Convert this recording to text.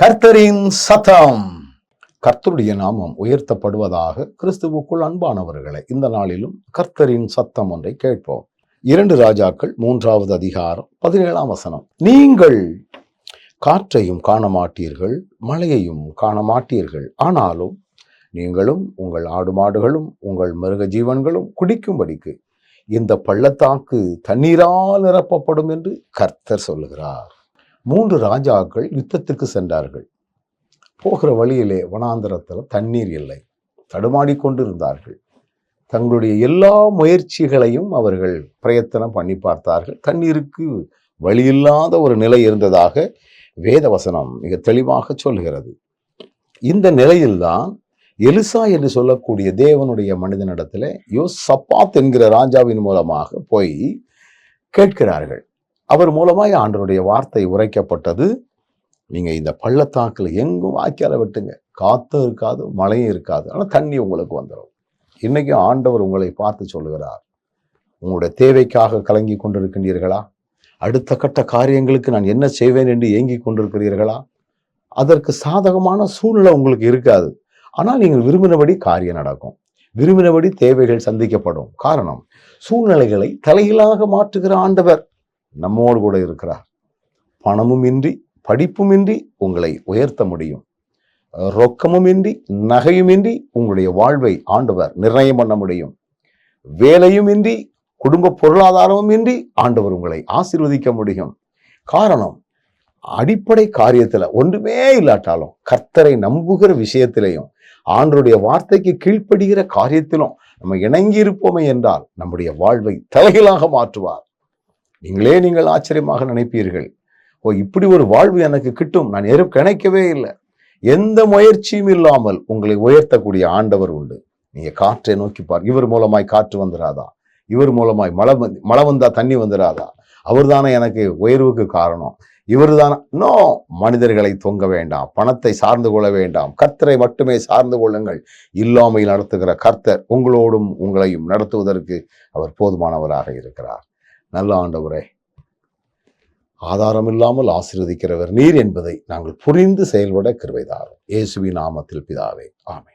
கர்த்தரின் சத்தம். கர்த்தருடைய நாமம் உயர்த்தப்படுவதாக கிறிஸ்துவுக்குள் அன்பானவர்களை இந்த நாளிலும் கர்த்தரின் சத்தம் ஒன்றை கேட்போம். இரண்டு ராஜாக்கள் மூன்றாவது அதிகாரம் பதினேழாம் வசனம். நீங்கள் காற்றையும் காண மாட்டீர்கள் மழையையும் காண மாட்டீர்கள் ஆனாலும் நீங்களும் உங்கள் ஆடு மாடுகளும் உங்கள் மிருக ஜீவன்களும் குடிக்கும்படிக்கு இந்த பள்ளத்தாக்கு தண்ணீரால் நிரப்பப்படும் என்று கர்த்தர் சொல்லுகிறார். மூன்று ராஜாக்கள் யுத்தத்துக்கு சென்றார்கள். போகிற வழியிலே வனாந்தரத்தில் தண்ணீர் இல்லை. தடுமாடி கொண்டிருந்தார்கள். தங்களுடைய எல்லா முயற்சிகளையும் அவர்கள் பிரயத்தனம் பண்ணி பார்த்தார்கள். தண்ணீருக்கு வழியில்லாத ஒரு நிலை இருந்ததாக வேதவசனம் மிக தெளிவாக சொல்கிறது. இந்த நிலையில்தான் எலிசா என்று சொல்லக்கூடிய தேவனுடைய மனிதனிடத்தில் யோ சப்பாத் என்கிற ராஜாவின் மூலமாக போய் கேட்கிறார்கள். அவர் மூலமாக ஆண்டவருடைய வார்த்தை உரைக்கப்பட்டது. நீங்கள் இந்த பள்ளத்தாக்கில் எங்கும் வாய்க்கால விட்டுங்க. காத்தும் இருக்காது மழையும் இருக்காது. ஆனால் தண்ணி உங்களுக்கு வந்துடும் இன்றைக்கும் ஆண்டவர் உங்களை பார்த்து சொல்லுகிறார். உங்களுடைய தேவைக்காக கலங்கி கொண்டிருக்கின்றீர்களா? அடுத்த கட்ட காரியங்களுக்கு நான் என்ன செய்வேன் என்று ஏங்கி கொண்டிருக்கிறீர்களா? அதற்கு சாதகமான சூழ்நிலை உங்களுக்கு இருக்காது. ஆனால் நீங்கள் விரும்பினபடி காரியம் நடக்கும். விரும்பினபடி தேவைகள் சந்திக்கப்படும். காரணம் சூழ்நிலைகளை தலையிலாக மாற்றுகிற ஆண்டவர். நம்மோடு கூட இருக்கிறார். பணமும் இன்றி படிப்பும் இன்றி உங்களை உயர்த்த முடியும். ரொக்கமும் இன்றி உங்களுடைய வாழ்வை ஆண்டவர் நிர்ணயம் பண்ண முடியும். வேலையும் இன்றி குடும்ப பொருளாதாரமும் இன்றி ஆண்டவர் உங்களை ஆசீர்வதிக்க முடியும். காரணம் அடிப்படை காரியத்தில் ஒன்றுமே இல்லாட்டாலும் கர்த்தரை நம்புகிற விஷயத்திலையும் ஆண்டருடைய வார்த்தைக்கு கீழ்ப்படுகிற காரியத்திலும் நம்ம இணங்கி இருப்போமே என்றால் நம்முடைய வாழ்வை தலைகளாக மாற்றுவார். நீங்களே நீங்கள் ஆச்சரியமாக நினைப்பீர்கள். ஓ இப்படி ஒரு வாழ்வு எனக்கு கிட்டும். நான் எரு கிடைக்கவே இல்லை. எந்த முயற்சியும் இல்லாமல் உங்களை உயர்த்தக்கூடிய ஆண்டவர் உண்டு. நீங்கள் காற்றை நோக்கி பார். இவர் மூலமாய் காற்று வந்துடாதா இவர் மூலமாய் மழை மழை வந்தா தண்ணி வந்துடாதா அவர் தானே எனக்கு உயர்வுக்கு காரணம். இவர் தான் நோ மனிதர்களை தொங்க வேண்டாம். பணத்தை சார்ந்து கொள்ள வேண்டாம். கர்த்தரை மட்டுமே சார்ந்து கொள்ளுங்கள். இல்லாமையில் நடத்துகிற கர்த்தர் உங்களோடும் உங்களையும் நடத்துவதற்கு அவர் போதுமானவராக இருக்கிறார். நல்ல ஆண்டவரே ஆதாரம் இல்லாமல் ஆசீர்வதிக்கிறவர் நீர் என்பதை நாங்கள் புரிந்து செயல்பட கிருபைதாரும். இயேசுவின் நாமத்தில் பிதாவே ஆமை